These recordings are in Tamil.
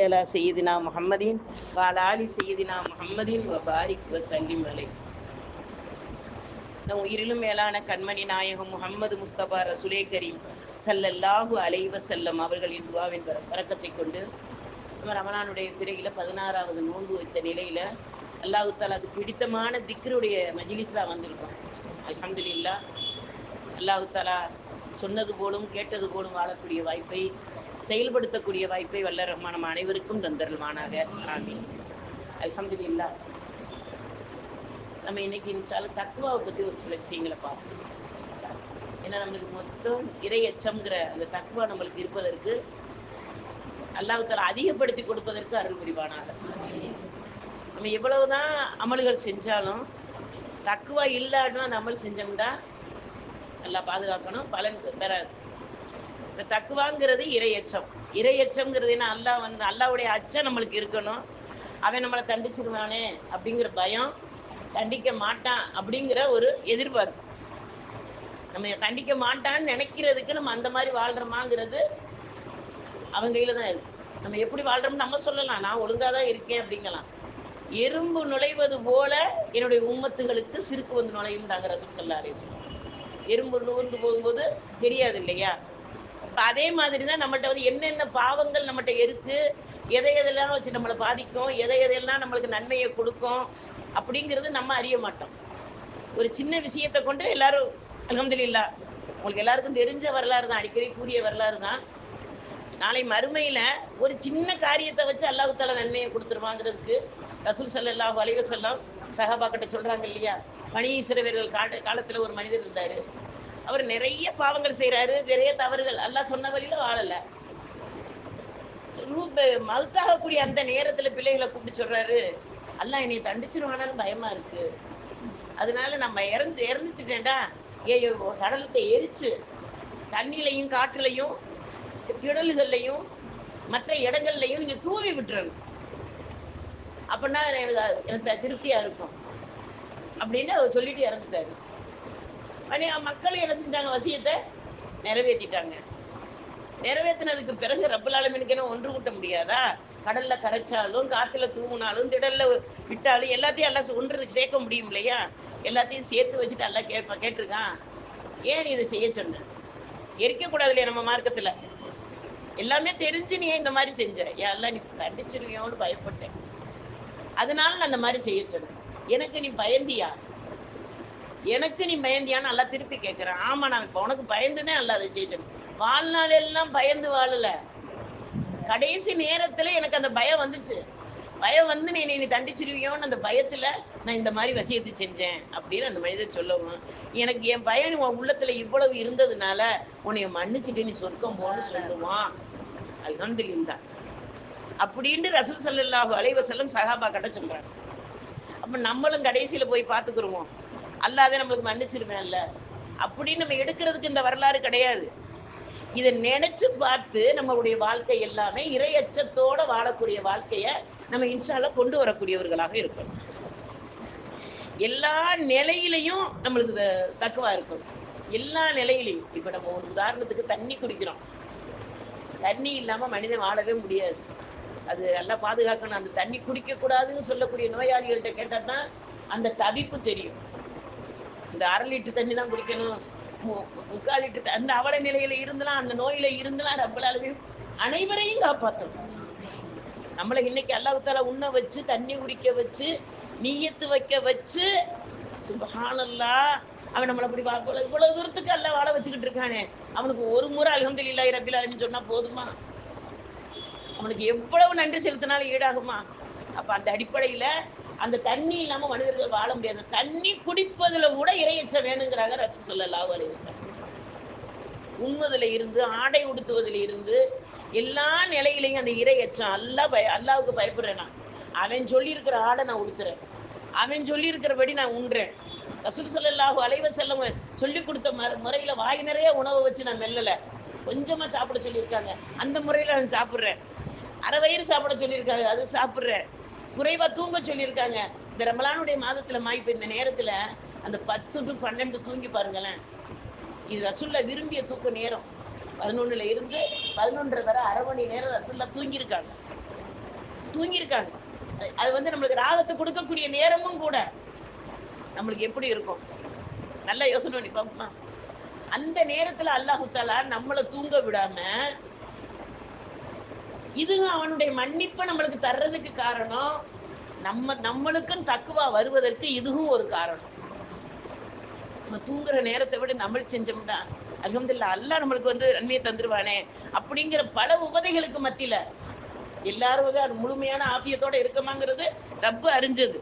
على سيدنا محمد وعلى آل سيدنا محمد وبارك وسلم عليه நம் உயிரிலும் மேலான கண்மணி நாயகம் முகமது முஸ்தபா ரசுலே கரீம் சல்லல்லாஹு அலைஹி வஸல்லம் அவர்களின் துவாவின் பர- பரக்கத்தை கொண்டு நம்ம ரமலானுடைய பிறையில பதினாறாவது நோன்பு வைத்த நிலையில அல்லாஹு தாலாக்கு பிடித்தமான திக்ருடைய மஜ்லிஸ்ல வந்திருக்கோம் அல்ஹம்துலில்லாஹ் அல்லாஹு தாலா சொன்னது போலும் கேட்டது போலும் வாழக்கூடிய வாய்ப்பை செயல்படுத்தக்கூடிய வாய்ப்பை வல்ல ரஹ்மான் நம் அனைவருக்கும் தந்தருள்வானாக. அலமது இல்லா நம்ம இன்னைக்கு இன்சால தக்குவாவை பத்தி ஒரு சில விஷயங்களை பார்ப்போம். ஏன்னா நம்மளுக்கு மொத்தம் இறையச்சம்ங்கிற அந்த தக்குவா நம்மளுக்கு இருப்பதற்கு அல்லாஹால அதிகப்படுத்தி கொடுப்பதற்கு அருள் புரிவானாக. நம்ம எவ்வளவுதான் அமல்கள் செஞ்சாலும் தக்குவா இல்லாட்டினா அந்த அமல் செஞ்சோம்னா நல்லா பாதுகாக்கணும் பலன் பெறாது இந்த தக்குவாங்கிறது இரையச்சம். இரையச்சம்ங்கிறது என்ன? அல்லாஹ் வந்து அல்லாவுடைய அச்சம் நம்மளுக்கு இருக்கணும். அவன் நம்மளை தண்டிச்சிருவானே அப்படிங்கிற பயம். தண்டிக்க மாட்டான் அப்படிங்கிற ஒரு எதிர்பார்ப்பு. நம்ம தண்டிக்க மாட்டான்னு நினைக்கிறதுக்கு நம்ம அந்த மாதிரி வாழ்கிறோமாங்கிறது அவன் கையில் தான் இருக்கு. நம்ம எப்படி வாழ்கிறோம்னு நம்ம சொல்லலாம். நான் ஒழுங்காக தான் இருக்கேன் அப்படிங்கலாம். எறும்பு நுழைவது போல என்னுடைய உம்மத்துகளுக்கு சிறுக்கு வந்து நுழையும்டாங்க ரசூல் சொல்லா அலிஸ்லாம் எறும்பு நூர்ந்து போகும்போது தெரியாது இல்லையா? இப்போ அதே மாதிரி தான் நம்மள்ட்ட வந்து என்னென்ன பாவங்கள் நம்மகிட்ட இருக்கு? எதை எதெல்லாம் வச்சு நம்மளை பாதிக்கும்? எதை எதையெல்லாம் நம்மளுக்கு நன்மையை கொடுக்கும்? அப்படிங்கிறது நம்ம அறிய மாட்டோம். ஒரு சின்ன விஷயத்தை கொண்டு எல்லாரும் அல்ஹம்துலில்லாஹ் உங்களுக்கு எல்லாருக்கும் தெரிஞ்ச வரலாறு தான் அடிக்கடி கூறிய வரலாறு தான். நாளை மறுமையில் ஒரு சின்ன காரியத்தை வச்சு அல்லாஹ் நன்மையை கொடுத்துருவாங்கிறதுக்கு ரசூல் சல்லாஹூ அலைவசல்லாம் வஸல்லம் சொல்கிறாங்க இல்லையா? மணி சிறவர்கள் காட்டு காலத்தில் ஒரு மனிதர் இருந்தார். அவர் நிறைய பாவங்கள் செய்கிறாரு நிறைய தவறுகள். எல்லாம் சொன்ன வழியில வாழல. ரூப மவுத்தாகக்கூடிய அந்த நேரத்துல பிள்ளைகளை கூப்பிட்டு சொல்றாரு எல்லாம் என்னை தண்டிச்சிருவானாலும் பயமா இருக்கு. அதனால நம்ம இறந்து இறந்துச்சுட்டேன்டா ஏ சடலத்தை எரிச்சு தண்ணிலையும் காற்றுலையும் திடல்கள்லையும் மற்ற இடங்கள்லையும் நீங்க தூவி விட்டுறணும். அப்படின்னா எனக்கு எனக்கு திருப்தியா இருக்கும். அப்படின்னு அவர் சொல்லிட்டு இறந்துட்டாரு. உடனே மக்கள் என்ன செஞ்சாங்க வசியத்தை நிறைவேற்றிட்டாங்க நிறைவேற்றினதுக்கு பிறகு ரப்பல் என்ன ஒன்று கூட்ட முடியாதா? கடல்ல கரைச்சாலும் காத்துல தூங்கினாலும் திடல்ல விட்டாலும் எல்லாத்தையும் எல்லாம் ஒன்று சேர்க்க முடியும் இல்லையா? எல்லாத்தையும் சேர்த்து வச்சுட்டு எல்லாம் கேட்பா கேட்டிருக்கான். ஏன் நீ இதை செய்ய சொன்ன? எரிக்கக்கூடாது இல்லையா நம்ம மார்க்கத்துல? எல்லாமே தெரிஞ்சு நீ ஏன் இந்த மாதிரி செஞ்ச? எல்லாம் நீ கண்டிச்சிருவியோன்னு பயப்பட்டேன். அதனால நான் அந்த மாதிரி செய்ய சொன்னேன். எனக்கு நீ பயந்தியா? எனக்கு நீ பயந்தியான்னு நல்லா திருப்பி கேட்கிறேன் ஆமா நான் இப்ப உனக்கு பயந்துதான் நல்லா அதை செய்ய வாழ்நாள் எல்லாம் பயந்து வாழல. கடைசி நேரத்துல எனக்கு அந்த பயம் வந்துச்சு. பயம் வந்து நீ நீ தண்டிச்சிருவியோன்னு அந்த பயத்துல நான் இந்த மாதிரி வசியத்தை செஞ்சேன் அப்படின்னு அந்த மனிதர் சொல்லவும் எனக்கு என் பயம் உன் உள்ளத்துல இவ்வளவு இருந்ததுனால உன்னைய மன்னிச்சுட்டு நீ சொர்க்கம் போன்னு சொல்லுவான். அல்ஹம்துலில்லாஹ். அப்படின்ட்டு ரசூல் ஸல்லல்லாஹு அலைவசல்லம் வஸல்லம் சஹாபா கிட்ட சொல்றாங்க. அப்ப நம்மளும் கடைசியில போய் பார்த்துக்குருவோம். அல்லாதே நம்மளுக்கு மன்னிச்சிருவேன்ல. அப்படின்னு நம்ம எடுக்கிறதுக்கு இந்த வரலாறு கிடையாது. இதை நினைச்சு பார்த்து நம்மளுடைய வாழ்க்கை எல்லாமே இரையச்சத்தோட வாழக்கூடிய வாழ்க்கைய நம்ம இன்ஷால கொண்டு வரக்கூடியவர்களாக இருக்கணும். எல்லா நிலையிலையும் நம்மளுக்கு தக்குவா இருக்கும். எல்லா நிலையிலையும். இப்ப நம்ம ஒரு உதாரணத்துக்கு தண்ணி குடிக்கிறோம். தண்ணி இல்லாம மனிதன் வாழவே முடியாது. அது நல்லா பாதுகாக்கணும். அந்த தண்ணி குடிக்க கூடாதுன்னு சொல்லக்கூடிய நோயாளிகள்கிட்ட கேட்டா தான் அந்த தவிப்பு தெரியும். இந்த அரை லிட்டர் தண்ணி தான் குடிக்கணும். மு- முக்கால் லிட்டர் த- அந்த அவல நிலையில இருந்தலாம் அந்த நோயில இருந்தலாம் ரப்பலாலுமே அனைவரையும் காப்பாற்றும் நம்மளை இன்னைக்கு அல்லாஹால உண்ண வச்சு தண்ணி குடிக்க வச்சு நீயத்து வைக்க வச்சு சுபஹானல்லா அவன் நம்மளை அப்படி வா- இவ்வளவு இவ்வளவு தூரத்துக்கு அல்ல வாழ வச்சுக்கிட்டு இருக்கானே. அவனுக்கு ஒரு முறை அல்ஹம்துலில்லாஹி ரப்பில் ஆலமீன் சொன்னா போதுமா? அவனுக்கு எவ்வளவு நன்றி செலுத்தினாலும் ஈடாகுமா? அப்ப அந்த அடிப்படையில அந்த தண்ணி இல்லாம மனிதர்கள் வாழ முடியாது. தண்ணி குடிப்பதுல கூட இரையச்ச வேணுங்கிறாங்க ரசம் ஸல்லல்லாஹு அலைஹி உண்மதுல இருந்து ஆடை உடுத்துவதில் இருந்து எல்லா நிலையிலையும் அந்த இறையச்சம் அல்லாஹ் பய அல்லாவுக்கு பயப்படுறேன் நான். அவன் சொல்லியிருக்கிற ஆடை நான் உடுத்துறேன். அவன் சொல்லியிருக்கிறபடி நான் உண்றேன். ரசூல் ஸல்லல்லாஹு அலைவ செல்லம் சொல்லி கொடுத்த ம- முறையில வாய் நிறைய உணவை வச்சு நான் மெல்லல. கொஞ்சமா சாப்பிட சொல்லியிருக்காங்க. அந்த முறையில் நான் சாப்பிட்றேன். அரை வயிறு சாப்பிட சொல்லியிருக்காங்க. அது சாப்பிட்றேன். குறைவா தூங்க சொல்லியிருக்காங்க. இந்த ரமலானுடைய மாதத்துல மாய்ப்பு இந்த நேரத்துல அந்த பத்து டு பன்னெண்டு தூங்கி பாருங்களேன். இது ரசுல்லா விரும்பிய தூக்க நேரம். பதினொன்னுல இருந்து பதினொன்றரை வரை அரை மணி நேரம் ரசுல்லா தூங்கியிருக்காங்க. தூங்கியிருக்காங்க. அது- வந்து நம்மளுக்கு ராகத்தை கொடுக்கக்கூடிய நேரமும் கூட நம்மளுக்கு எப்படி இருக்கும்? நல்ல யோசனை பண்ணி பார்ப்போமா? அந்த நேரத்துல அல்லாஹு தாலா நம்மளை தூங்க விடாம இதுவும் அவனுடைய மன்னிப்பை நம்மளுக்கு தர்றதுக்கு காரணம் நம்ம நம்மளுக்கும் தக்குவா வருவதற்கு இதுவும் ஒரு காரணம். நம்ம தூங்குற நேரத்தை விட நம்ம செஞ்சோம்னா அலமதுல்லா அல்லாஹ் நம்மளுக்கு வந்து நன்மையை தந்துருவானே அப்படிங்கிற பல உபதைகளுக்கு மத்தியில எல்லாரும் வந்து அது முழுமையான ஆபியத்தோட இருக்கமாங்கிறது ரப்பு அறிஞ்சது.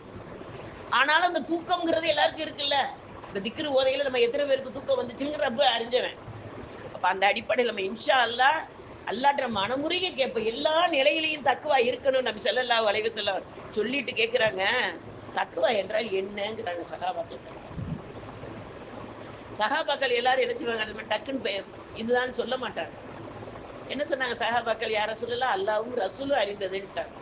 ஆனாலும் அந்த தூக்கம்ங்கிறது எல்லாருக்கும் இருக்குல்ல? இந்த திக்ரு ஓதையில நம்ம எத்தனை பேருக்கு தூக்கம் வந்துச்சுங்கிற ரப்பு அறிஞ்சவன். அப்ப அந்த அடிப்படையில் நம்ம இன்ஷா அல்லா அல்லாட்ட மனமுறைய கேட்போம் எல்லா நிலையிலையும் தக்குவா இருக்கணும் நபி செல்லல்லா வளைவு செல்ல சொல்லிட்டு கேட்குறாங்க தக்குவா என்றால் என்னங்கிறாங்க சகாபாக்கள். சகாபாக்கள் எல்லாரும் என்ன செய்வாங்க? நம்ம டக்குன்னு இதுதான் சொல்ல மாட்டாங்க. என்ன சொன்னாங்க சகாபாக்கள்? யார சொல்லலாம் அல்லாவும் ரசூலும் அறிந்ததுன்ட்டாங்க.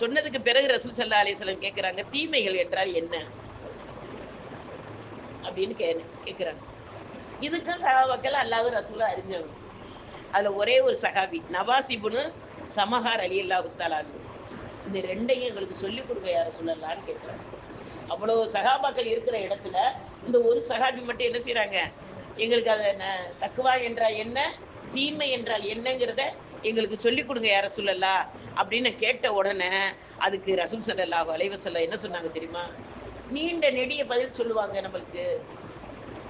சொன்னதுக்கு பிறகு ரசூல் சல்லா அலிஸ்லாம் கேட்குறாங்க தீமைகள் என்றால் என்ன? அப்படின்னு கே கேட்குறாங்க இதுக்கும் சகாபாக்கள் அல்லாவும் ரசூலும் அறிஞ்சவங்க. அதுல ஒரே ஒரு சகாபி நவாசிபுனு சமஹார் அலி அல்லாஹு இந்த ரெண்டையும் எங்களுக்கு சொல்லி கொடுங்க யார சொல்லலான்னு கேட்குறாங்க அவ்வளோ சகாபாக்கள் இருக்கிற இடத்துல இந்த ஒரு சகாபி மட்டும் என்ன செய்யறாங்க எங்களுக்கு அதை தக்குவா என்றால் என்ன தீமை என்றால் என்னங்கிறத எங்களுக்கு சொல்லிக் கொடுங்க யார சொல்லலா? அப்படின்னு கேட்ட உடனே அதுக்கு ரசூல் சல்லாஹு அலைவசல்ல என்ன சொன்னாங்க தெரியுமா? நீண்ட நெடிய பதில் சொல்லுவாங்க நம்மளுக்கு.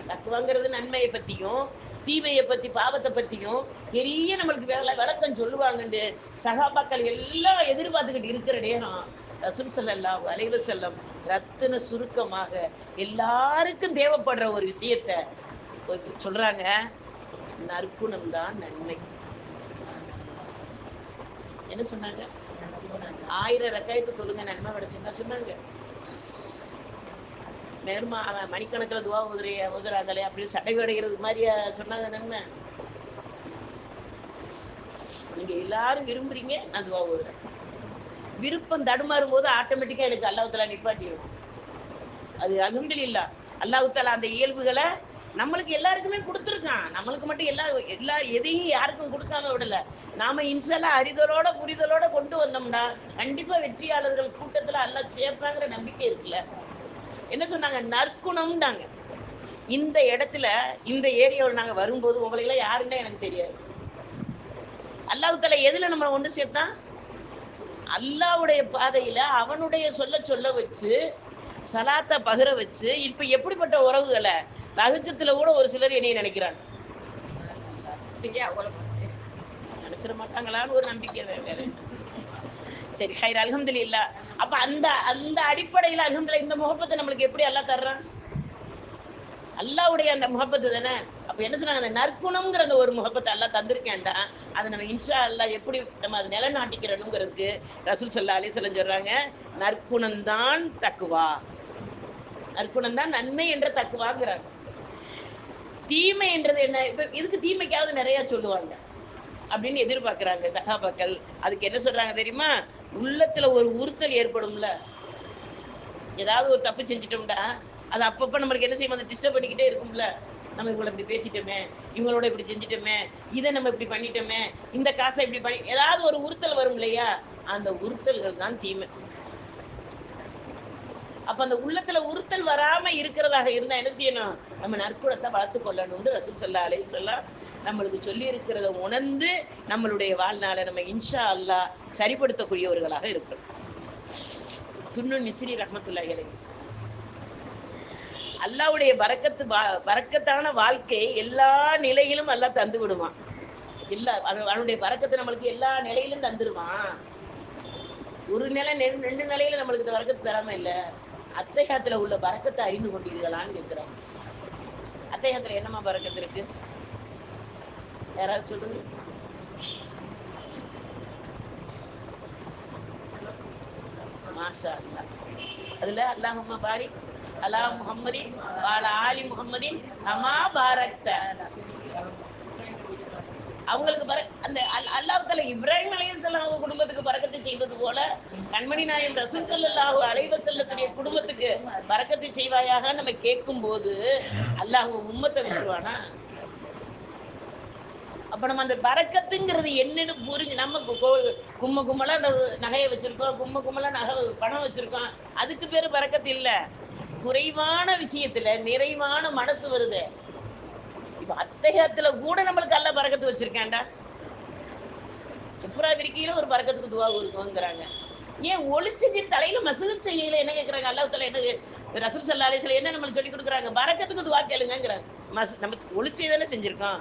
தக்குவாங்கிறது நன்மையை பத்தியும் தீமையை பத்தி பாவத்தை பத்தியும் பெரிய நம்மளுக்கு வேலை விளக்கம் சொல்லுவாங்கண்டு. சகாபாக்கள் எல்லாம் எதிர்பார்த்துக்கிட்டு இருக்கிற நேரம் ரசூல் ஸல்லல்லாஹு அலைஹி செல்லம் ரத்தின சுருக்கமாக எல்லாருக்கும் தேவைப்படுற ஒரு விஷயத்த சொல்றாங்க. நற்குணம் தான் நன்மை. என்ன சொன்னாங்க? ஆயிரம் ரக்காயத்து தொழுங்க நன்மை கிடைச்சுன்னா சொன்னாங்க. நேர்மா அவன் மணிக்கணக்கில் துவா உதிரைய உதிராங்களே அப்படின்னு சட்டை அடைகிறது மாதிரியா சொன்னாங்க நன்மை நீங்க எல்லாரும் விரும்புறீங்க நான் துவா உதுறேன் விருப்பம் தடுமாறும் போது ஆட்டோமேட்டிக்கா எனக்கு அல்லாஹ் நிப்பாட்டிடும் அது அல்ஹம்துலில்லாஹ் அல்லாஹ் தாலா அந்த இயல்புகளை நம்மளுக்கு எல்லாருக்குமே கொடுத்துருக்கான். நம்மளுக்கு மட்டும் எல்லா எல்லா எதையும் யாருக்கும் கொடுக்காம விடல. நாம இன்சலா அறிதலோட புரிதலோட கொண்டு வந்தோம்னா கண்டிப்பா வெற்றியாளர்கள் கூட்டத்துல எல்லாம் சேர்ப்பாங்கிற நம்பிக்கை இருக்குல்ல. என்ன சொன்னாங்க நற்குணம்னாங்க இந்த இடத்துல இந்த ஏரியாவில் நாங்கள் வரும்போது உங்களை எல்லாம் யாருன்னே எனக்கு தெரியாது அல்லாஹ் தலை எதில் நம்ம ஒன்று சேர்த்தான் அல்லாவுடைய பாதையில் அவனுடைய சொல்ல சொல்ல வச்சு சலாத்தை பகிர வச்சு இப்போ எப்படிப்பட்ட உறவுகளை தகுச்சத்துல கூட ஒரு சிலர் என்னைய நினைக்கிறாங்க இல்லையா? நினைச்சிட மாட்டாங்களான்னு ஒரு நம்பிக்கை வேற வேற சரி ஹைர் அல்ஹம்துலில்லா. அப்ப அந்த அந்த அடிப்படையில அலகம்துல இந்த முகப்பத்தை நம்மளுக்கு எப்படி அல்லா தர்றான்? அல்லாவுடைய அந்த முகப்பத்து தானே? அப்ப என்ன சொன்னாங்க அந்த நற்குணம்ங்கிற அந்த ஒரு முகப்பத்தை எல்லாம் தந்திருக்கேன்டா. அதை நம்ம இன்ஷா அல்லாஹ் எப்படி நம்ம அதை நிலநாட்டிக்கிறணுங்கிறதுக்கு ரசூல் சல்லா அலிஸ்வலம் சொல்றாங்க நற்குணம் தான் தக்குவா. நற்குணம் தான் நன்மை என்ற தக்குவாங்கிறாங்க. தீமை என்றது என்ன? இப்ப இதுக்கு தீமைக்காவது நிறைய சொல்லுவாங்க. அப்படின்னு எதிர்பார்க்கிறாங்க சகாபாக்கள் அதுக்கு என்ன சொல்றாங்க தெரியுமா? உள்ளத்துல ஒரு உறுத்தல் ஏற்படும்ல? ஏதாவது ஒரு தப்பு செஞ்சிட்டோம்டா அது அப்பப்போ நம்மளுக்கு என்ன செய்யும்? அந்த டிஸ்டர்ப் பண்ணிக்கிட்டே இருக்கும்ல? நம்ம இவங்களை இப்படி பேசிட்டோமே இவங்களோட இப்படி செஞ்சிட்டோமே இதை நம்ம இப்படி பண்ணிட்டோமே இந்த காசை இப்படி பண்ணி ஏதாவது ஒரு உறுத்தல் வரும் இல்லையா? அந்த உறுத்தல்கள் தான் தீமை. அப்ப அந்த உள்ளத்துல உறுத்தல் வராம இருக்கிறதாக இருந்தா என்ன செய்யணும்? நம்ம நற்குணத்தை வளர்த்து கொள்ளணும்னு ரசூல் சல்லா அலை சொல்லலாம் நம்மளுக்கு சொல்லி இருக்கிறத உணர்ந்து நம்மளுடைய வாழ்நாளை நம்ம இன்ஷா அல்லாஹ் சரிப்படுத்தக்கூடியவர்களாக இருக்கிறோம். துண்ணு நிசிரி ரஹ்மத்துல்லாஹி அலைஹி. அல்லாவுடைய பரக்கத்து வா- வாழ்க்கை எல்லா நிலையிலும் அல்லாஹ் தந்து விடுவான். எல்லா அவனுடைய பறக்கத்தை நம்மளுக்கு எல்லா நிலையிலும் தந்துடுவான் ஒரு நிலை ரெண்டு நிலையில நம்மளுக்கு இந்த வரக்கத்து தராம இல்ல. அத்தையாத்துல உள்ள பறக்கத்தை அறிந்து கொண்டீர்களான்னு கேட்கிறான் அத்தையாத்துல என்னமா பறக்கத்து இருக்கு? யாராவது சொல்லுங்க. மாஷா அல்லாஹ் அதுல பாரி அலா முஹம்மதின் வால ஆலி முஹம்மதின் அமா பாரத்த அவங்களுக்கு பர அந்த அல்- அல்லாஹ் தஆலா இப்ராஹிம் அலைஹிஸ்ஸலாம் அவங்க குடும்பத்துக்கு பறக்கத்தை செய்தது போல கண்மணி நாயம் ரசூல் ஸல்லல்லாஹு அலைஹி வஸல்லத்துடைய குடும்பத்துக்கு பறக்கத்தை செய்வாயாக நம்ம கேட்கும்போது அல்லாஹ் உம்மத்தை விட்டுருவானா? அப்போ நம்ம அந்த பறக்கத்துங்கிறது என்னன்னு புரிஞ்சு நம்ம கும்ம கும்மலா நகையை வச்சிருக்கோம் கும்ம கும்மலா நகை பணம் வச்சிருக்கோம். அதுக்கு பேரு பறக்கத்து இல்ல. குறைவான விஷயத்துல நிறைவான மனசு வருது. இப்ப அத்தகையத்துல கூட நம்மளுக்கு அல்ல பறக்கத்து வச்சிருக்கேன்டா. சுப்ரா விரிக்கையில ஒரு பறக்கத்துக்கு துவா இருக்குங்கிறாங்க ஏன் ஒளிச்செஞ்சு தலையில மசூது செய்யல என்ன கேட்குறாங்க அல்லாஹ் என்ன ரசூல் சல்லா அலிஸ்ல என்ன நம்மளுக்கு சொல்லி கொடுக்குறாங்க? பறக்கத்துக்கு துவா கேளுங்கிறாங்க மசு நம்ம ஒளிச்சை தானே செஞ்சிருக்கோம்.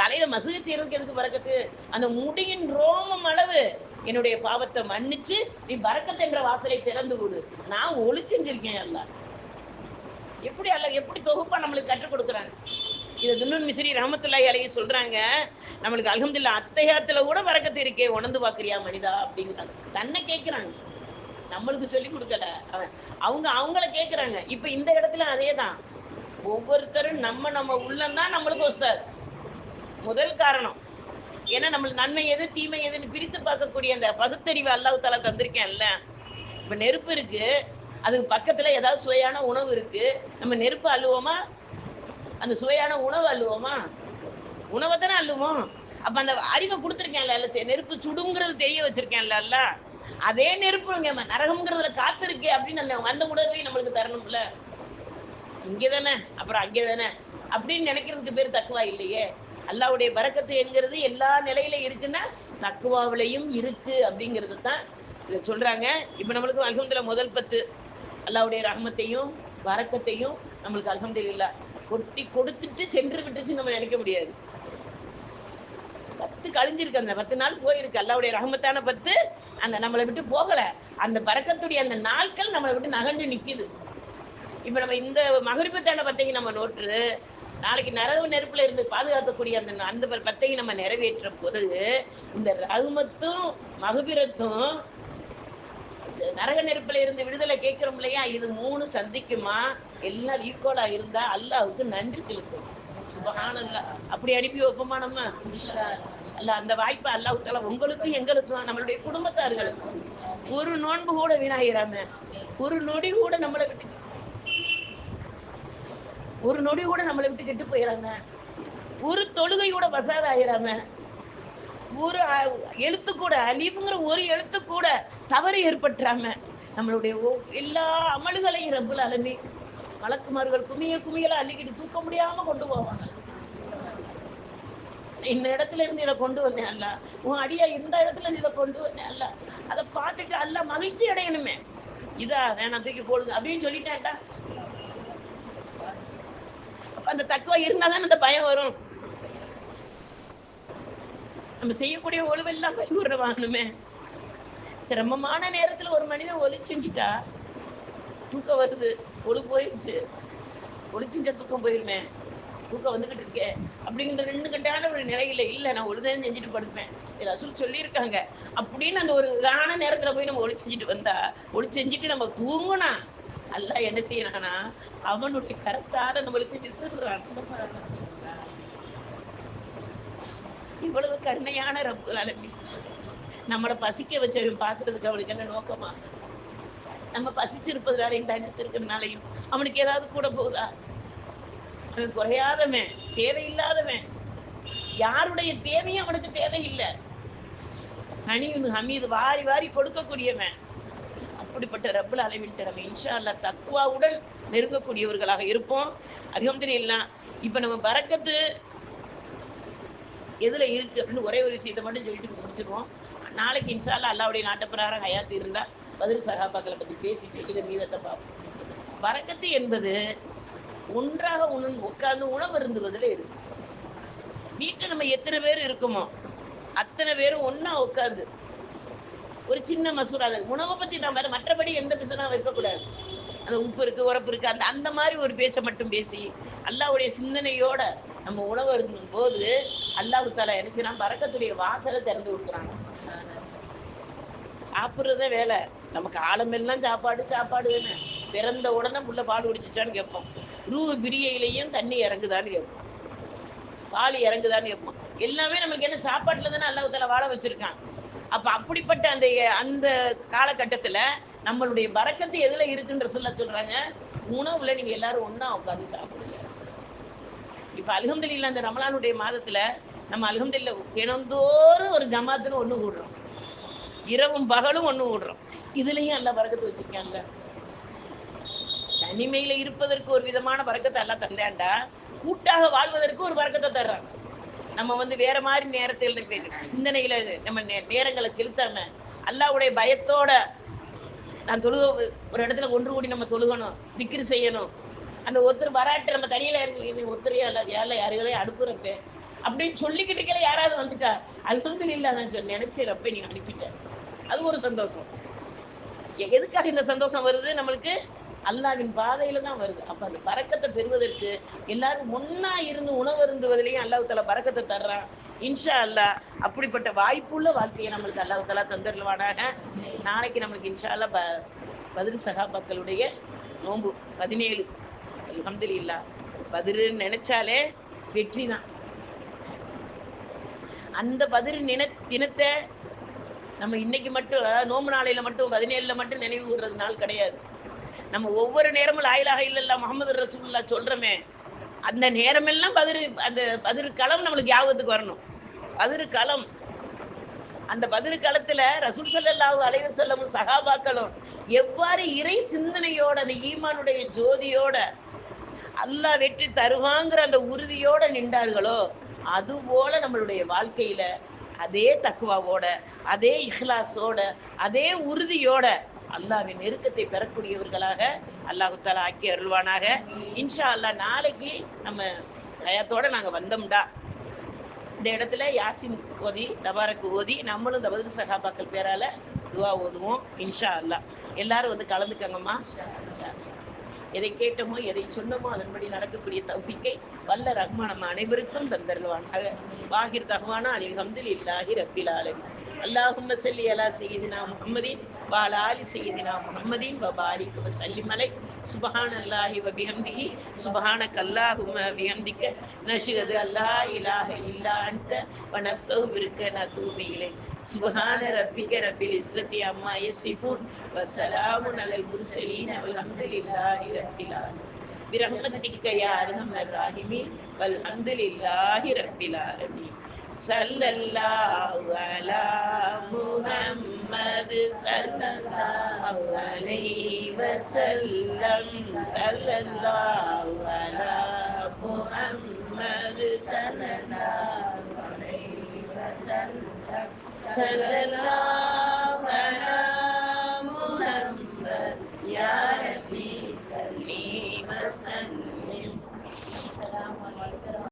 தலையில மசுக செய்யறதுக்கு எதுக்கு பறக்கத்து அந்த முடியின் ரோமம் அளவு என்னுடைய பாவத்தை மன்னிச்சு நீ பறக்கத்து என்ற வாசலை திறந்து கொடு. நான் ஒளி செஞ்சிருக்கேன் எப்படி அல்ல எப்படி தொகுப்பா நம்மளுக்கு கற்றுக் கொடுக்குறாங்க? இதை துன்னூன் மிஸ்ரி ரஹமத்துல்லாய் அலையை சொல்றாங்க நம்மளுக்கு அல்ஹம்துலில்லாஹ் அத்தையாத்துல கூட வரக்கத்து இருக்கே உணர்ந்து பாக்குறியா மனிதா அப்படிங்கிறாங்க. தன்னை கேட்கிறாங்க நம்மளுக்கு சொல்லி கொடுக்கல. அவன் அவங்க அவங்கள கேட்குறாங்க இப்போ இந்த இடத்துல அதே தான் ஒவ்வொருத்தரும் நம்ம நம்ம உள்ளம்தான் நம்மளுக்கு உஸ்தாத். முதல் காரணம். ஏன்னா நம்மளுக்கு நன்மை எது தீமை எதுன்னு பிரித்து பார்க்கக்கூடிய அந்த பகுத்தறிவு அல்லாஹ் தாலா தந்திருக்கேன்ல. இப்போ நெருப்பு இருக்கு. அதுக்கு பக்கத்துல ஏதாவது சுவையான உணவு இருக்கு. நம்ம நெருப்பு அழுவோமா அந்த சுவையான உணவு அழுவோமா உணவை தானே அழுவோம் அப்ப அந்த அறிவை கொடுத்துருக்கேன்ல நெருப்பு சுடுங்கிறது தெரிய வச்சிருக்கேன்ல அல்ல அதே நெருப்புங்க நரகம்ங்கிறதுல காத்துருக்கே அப்படின்னு அந்த அந்த உணர்வையும் நம்மளுக்கு தரணும்ல. இங்கே தானே அப்புறம் அங்கே தானே அப்படின்னு நினைக்கிறதுக்கு பேர் தக்குவா இல்லையே. அல்லாவுடைய பரக்கத்து என்கிறது எல்லா நிலையில இருக்குன்னா தக்குவாவிலையும் இருக்கு அப்படிங்கிறது தான் சொல்றாங்க. இப்போ நம்மளுக்கு அல்ஹம்துலில்லாஹ் முதல் பத்து. அல்லாவுடைய ரகமத்தையும் வரக்கத்தையும் நம்மளுக்கு அல்ஹம்துலில்லாஹ் கொட்டி கொடுத்துட்டு சென்று விட்டுச்சு நம்ம நினைக்க முடியாது. பத்து கழிஞ்சிருக்கு அந்த பத்து நாள் போயிருக்கு. அல்லாவுடைய ரகமத்தான பத்து அந்த நம்மளை விட்டு போகல. அந்த பறக்கத்துடைய அந்த நாட்கள் நம்மளை விட்டு நகண்டு நிக்குது. இப்ப நம்ம இந்த மகரிபத்தான பத்தைக்கு நம்ம நோட்டு நாளைக்கு நரவு நெருப்புல இருந்து பாதுகாக்கக்கூடிய அந்த அந்த பத்தையும் நம்ம நிறைவேற்ற பிறகு இந்த ரகுமத்தும் மகபிரத்தும் நரக நெருப்புல இருந்து விடுதலை கேட்கிறோம் இல்லையா? இது மூணு சந்திக்குமா? எல்லாம் ஈக்குவலா இருந்தா அல்லாவுக்கு நன்றி செலுத்தும் சுபஹானல்லாஹ் அப்படி அனுப்பி வைப்போமா நம்ம? அல்ல அந்த வாய்ப்பை அல்லாஹ் உங்களுக்கும் எங்களுக்கும் நம்மளுடைய குடும்பத்தார்களுக்கும். ஒரு நோன்பு கூட வீணாயிராம? ஒரு நொடி கூட நம்மளை விட்டு ஒரு நொடி கூட நம்மளை விட்டு கெட்டு போயிடாம ஒரு தொழுகை கூட வசாத ஆயிடாம ஒரு எழுத்து கூட அலீஃபுங்கிற ஒரு எழுத்து கூட தவறு ஏற்பட்டுறாம நம்மளுடைய எல்லா அமல்களையும் ரப்புல் அலமி வழக்குமார்கள் குமிய குமியெல்லாம் அள்ளிக்கிட்டு தூக்க முடியாம கொண்டு போவாங்க. இந்த இடத்துல இருந்து இதை கொண்டு வந்தேன் அல்ல. உன் அடியா இந்த இடத்துல இருந்து இதை கொண்டு வந்தேன் அல்ல. அதை பார்த்துட்டு அல்ல மகிழ்ச்சி அடையணுமே. இதா வேணாம் தூக்கி போடுது அப்படின்னு சொல்லிட்டேன்டா. அந்த தக்குவா இருந்தா தான் அந்த பயம் வரும். நம்ம செய்யக்கூடிய ஒழுவெல்லாம் கைவிடுற வாங்கணுமே சிரமமான நேரத்துல ஒரு மனிதன் ஒளி செஞ்சுட்டா தூக்கம் வருது. ஒளி போயிடுச்சு. ஒளி செஞ்சா தூக்கம் போயிருமே. தூக்கம் வந்துகிட்டு இருக்கே. அப்படிங்கிற ரெண்டு கட்டான ஒரு நிலையில இல்லை நான் ஒழுதான் செஞ்சுட்டு படுப்பேன். இதில் அசுல் சொல்லியிருக்காங்க. அப்படின்னு அந்த ஒரு இதான நேரத்துல போய் நம்ம ஒளி செஞ்சுட்டு வந்தா ஒளி செஞ்சுட்டு நம்ம தூங்குனா அல்ல என்ன செய்யறானா அவனுடைய கருத்தால நம்மளுக்கு விசிறான் இவ்வளவு கருணையான ரப்பு அலமி நம்மளை பசிக்க வச்சவன் பாக்குறதுக்கு அவனுக்கு என்ன நோக்கமா? நம்ம பசிச்சிருப்பதுனாலையும் தனிச்சிருக்கிறதுனாலையும் அவனுக்கு ஏதாவது கூட போகுதா அவன் குறையாதவன் தேவையில்லாதவன். யாருடைய தேவையும் அவனுக்கு தேவையில்லை. ஹனீன் ஹமீது வாரி வாரி கொடுக்கக்கூடியவன். அப்படிப்பட்ட ரப்பல் அளவின்ட்டு நம்ம இன்ஷா அல்லாஹ் தக்குவாவுடன் நெருங்கக்கூடியவர்களாக இருப்போம். அல்ஹம்துலில்லாஹ் இப்போ நம்ம பறக்கத்து எதுல இருக்கு அப்படின்னு ஒரே ஒரு விஷயத்தை மட்டும் சொல்லிட்டு முடிச்சிருவோம். நாளைக்கு இன்ஷால்லா அல்லாஹ் அல்லாவுடைய நாட்டப்பிரகாரம் ஹயாத்து இருந்தா பதில் சகாபாக்களை பத்தி பேசிட்டு இதை மீதத்தை பார்ப்போம். பரக்கத்து என்பது ஒன்றாக உண உட்கார்ந்து உணவு இருந்துவதில் இருக்கு. வீட்டில் நம்ம எத்தனை பேர் இருக்கோமோ அத்தனை பேரும் ஒன்றா உட்கார்ந்து ஒரு சின்ன மசூரா அது. உணவை பத்தி தான் வேற மற்றபடி எந்த பிசனாவும் இருக்கக்கூடாது அந்த உப்பு இருக்கு உரப்பு இருக்கு அந்த அந்த மாதிரி ஒரு பேச்சை மட்டும் பேசி அல்லாவுடைய சிந்தனையோட நம்ம உணவு இருக்கும் போது அல்லாஹு தாலா என்ன பறக்கத்துடைய வாசலை திறந்து கொடுக்குறாங்க சாப்பிட்றதே வேலை. நமக்கு ஆழமெல்லாம் சாப்பாடு சாப்பாடு வேணும் பிறந்த உடனே புள்ள பால் குடிச்சிச்சான்னு கேட்போம். ரூ பிரியையிலையும் தண்ணி இறங்குதான்னு கேட்போம். பால் இறங்குதான்னு கேட்போம். எல்லாமே நமக்கு என்ன சாப்பாட்டுல தானே அல்லாஹு தாலா வாழ வச்சிருக்கான். அப்ப அப்படிப்பட்ட அந்த அந்த காலகட்டத்துல நம்மளுடைய வரக்கத்து எதுல இருக்குன்ற சொல்ல சொல்றாங்க. உணவுல நீங்க எல்லாரும் ஒண்ணா உட்காந்து சாப்பிடுங்க. இப்ப அல்ஹம்துலில்லாஹ் அந்த ரமலானுடைய மாதத்துல நம்ம அல்ஹம்துலில்லாஹ் தினந்தோறும் ஒரு ஜமாத்துன்னு ஒண்ணு கூடுறோம். இரவும் பகலும் ஒண்ணு கூடுறோம். இதுலயும் எல்லாம் வரக்கத்து வச்சிருக்காங்க. தனிமையில இருப்பதற்கு ஒரு விதமான வரக்கத்தை எல்லாம் தந்தேன்டா கூட்டாக வாழ்வதற்கு ஒரு பறக்கத்தை தர்றாங்க. நம்ம வந்து வேற மாதிரி நேரத்தில் சிந்தனையில நம்ம நேரங்களை செலுத்தாம அல்லாவுடைய பயத்தோட நான் தொழுக ஒரு இடத்துல ஒன்று கூடி நம்ம தொழுகணும் திக்கிரி செய்யணும். அந்த ஒருத்தர் வராட்டு நம்ம தனியில இருக்கு ஒருத்தரையும் அல்ல யாரில் யாருகளையும் அனுப்புறப்ப அப்படின்னு சொல்லிக்கிட்டு யாராவது வந்துட்டா அது சொல்லி இல்லை நான் சொல்லி நினைச்சேன் அப்ப நீ அனுப்பிட்ட. அது ஒரு சந்தோஷம். எ- எதுக்காக இந்த சந்தோஷம் வருது நம்மளுக்கு? அல்லாவின் பாதையில தான் வருது. அப்ப அந்த பறக்கத்தை பெறுவதற்கு எல்லாரும் ஒண்ணா இருந்து உணவு இருந்துவதிலையும் அல்லாஹ் பறக்கத்தை தர்றான். இன்ஷா அல்லாஹ் அப்படிப்பட்ட வாய்ப்புள்ள வாழ்க்கையை நம்மளுக்கு அல்லாஹால தலா நாளைக்கு நம்மளுக்கு இன்ஷா அல்லாஹ் ப பதில் சகாபாக்களுடைய நோம்பு பதினேழு. அல்ஹம்துலில்லா பதிருன்னு நினைச்சாலே வெற்றி தான். அந்த பதிரு நின தினத்தை நம்ம இன்னைக்கு மட்டும் நோம்பு நாளையில மட்டும் பதினேழுல மட்டும் நினைவு கூறுறது நாள் கிடையாது. நம்ம ஒவ்வொரு நேரமும் லாயிலாக இல்லல்லா முகமது ரசூல்லா சொல்றோமே. அந்த நேரமெல்லாம் பதிரு அந்த பதிரு களம் நம்மளுக்கு ஞாபகத்துக்கு வரணும். பதிரு களம். அந்த பதிரு களத்துல ரசூல் சல்லாஹு அலைவ செல்லமும் சகாபாக்களும் எவ்வாறு இறை சிந்தனையோட அந்த ஈமானுடைய ஜோதியோட அல்லாஹ் வெற்றி தருவாங்கிற அந்த உறுதியோட நின்றார்களோ அது போல நம்மளுடைய வாழ்க்கையில அதே தக்குவாவோட அதே இஹ்லாஸோட அதே உறுதியோட அல்லாவின் நெருக்கத்தை பெறக்கூடியவர்களாக அல்லாஹுத்தால தாலா ஆக்கி அருள்வானாக. இன்ஷா அல்லாஹ் நாளைக்கு நம்ம தயத்தோட நாங்கள் வந்தோம்டா. இந்த இடத்துல யாசின் ஓதி தபாரக்கு ஓதி நம்மளும் இந்த பதில் சகாபாக்கள் பேரால துவா ஓதுவோம் இன்ஷா அல்லாஹ் எல்லாரும் வந்து கலந்துக்கங்கம்மா. எதை கேட்டோமோ எதை சொன்னோமோ அதன்படி நடக்கக்கூடிய தௌஃபிக்கை வல்ல ரஹ்மான் நம்ம அனைவருக்கும் தந்தருவானாக வாகிர் தகவானா அலில் ஹம்தில் இல்லாஹி ரப்பில் அல்லாஹும்ம ஸல்லி அலா சய்யிதினா முஹம்மதின் وعلى آل سيدنا محمد وبارك وسلم عليه سبحان الله وبحمده سبحانك اللهم وبحمدك نشهد أن لا إله إلا أنت ونستغفرك ونتوب إليك سبحان ربك رب العزة عما يصفون وسلام على المرسلين والحمد لله رب العالمين برحمتك يا أرحم الراحمين والحمد لله رب العالمين சல்லல்லாஹு அலா முஹம்மது சல்லல்லாஹு அலைஹி வஸல்லம். சல்லல்லாஹு அலா முஹம்மது சல்லல்லாஹு அலைஹி வஸல்லம். சல்லல்லாஹு அலா முஹம்மது. யா ரப்பி சல்லி வஸல்லம் அஸ்ஸலாமு அலைக்கும்